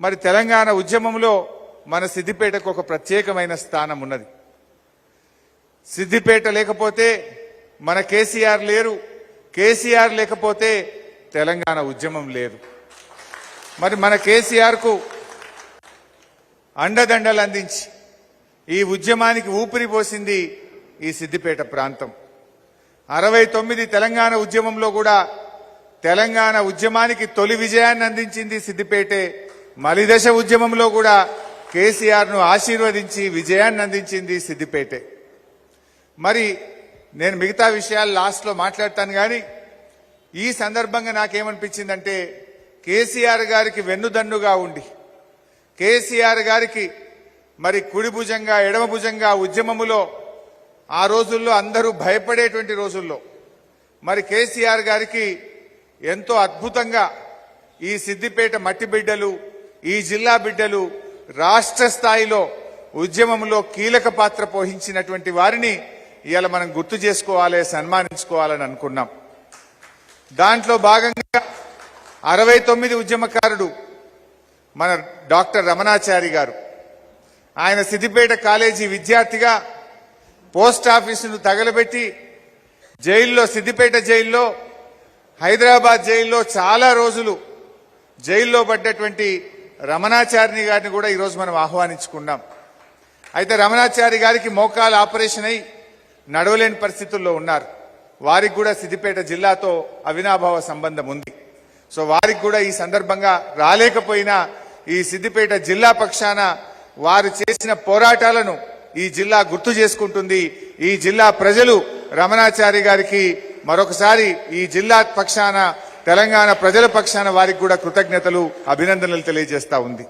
మరి తెలంగాణ ఉద్యమంలో మన సిద్దిపేటకు ఒక ప్రత్యేకమైన స్థానం ఉన్నది. సిద్దిపేట లేకపోతే మన కేసీఆర్ లేరు కేసీఆర్ లేకపోతే తెలంగాణ ఉద్యమం లేదు. మరి మన కేసీఆర్కు అండదండలు అందించి ఈ ఉద్యమానికి ఊపిరి పోసింది ఈ సిద్దిపేట ప్రాంతం. అరవై తొమ్మిది తెలంగాణ ఉద్యమంలో కూడా తెలంగాణ ఉద్యమానికి తొలి విజయాన్ని అందించింది సిద్దిపేటే మలిదశ ఉద్యమంలో కూడా కేసీఆర్ను ఆశీర్వదించి విజయాన్ని అందించింది సిద్దిపేటే. మరి నేను మిగతా విషయాలు లాస్ట్లో మాట్లాడతాను కానీ ఈ సందర్భంగా నాకేమనిపించిందంటే కేసీఆర్ గారికి వెన్నుదన్నుగా ఉండి కేసీఆర్ గారికి మరి కుడి భుజంగా ఎడమ భుజంగా ఉద్యమములో ఆ రోజుల్లో అందరూ భయపడేటువంటి రోజుల్లో మరి కేసీఆర్ గారికి ఎంతో అద్భుతంగా ఈ సిద్దిపేట మట్టి బిడ్డలు ఈ జిల్లా బిడ్డలు రాష్ట్ర స్థాయిలో ఉద్యమంలో కీలక పాత్ర పోషించినటువంటి వారిని ఇవాళ మనం గుర్తు చేసుకోవాలి సన్మానించుకోవాలని అనుకున్నాం. దాంట్లో భాగంగా అరవై తొమ్మిది ఉద్యమకారుడు మన డాక్టర్ రమణాచారి గారు. ఆయన సిద్దిపేట కాలేజీ విద్యార్థిగా పోస్ట్ ఆఫీసును తగలబెట్టి జైల్లో సిద్దిపేట జైల్లో హైదరాబాద్ జైల్లో చాలా రోజులు జైల్లో పడ్డటువంటి రమణాచారిని గారిని కూడా ఈరోజు మనం ఆహ్వానించుకున్నాం. అయితే రమణాచారి గారికి మోకాలు ఆపరేషన్ అయి నడవలేని పరిస్థితుల్లో ఉన్నారు. వారికి కూడా సిద్దిపేట జిల్లాతో అవినాభావ సంబంధం ఉంది. సో వారికి కూడా ఈ సందర్భంగా రాలేకపోయినా ఈ సిద్దిపేట జిల్లా పక్షాన వారు చేసిన పోరాటాలను ఈ జిల్లా గుర్తు చేసుకుంటుంది. ఈ జిల్లా ప్రజలు రమణాచారి గారికి మరొకసారి ఈ జిల్లా పక్షాన తెలంగాణ ప్రజల పక్షాన వారికి కూడా కృతజ్ఞతలు అభినందనలు తెలియజేస్తా ఉంది.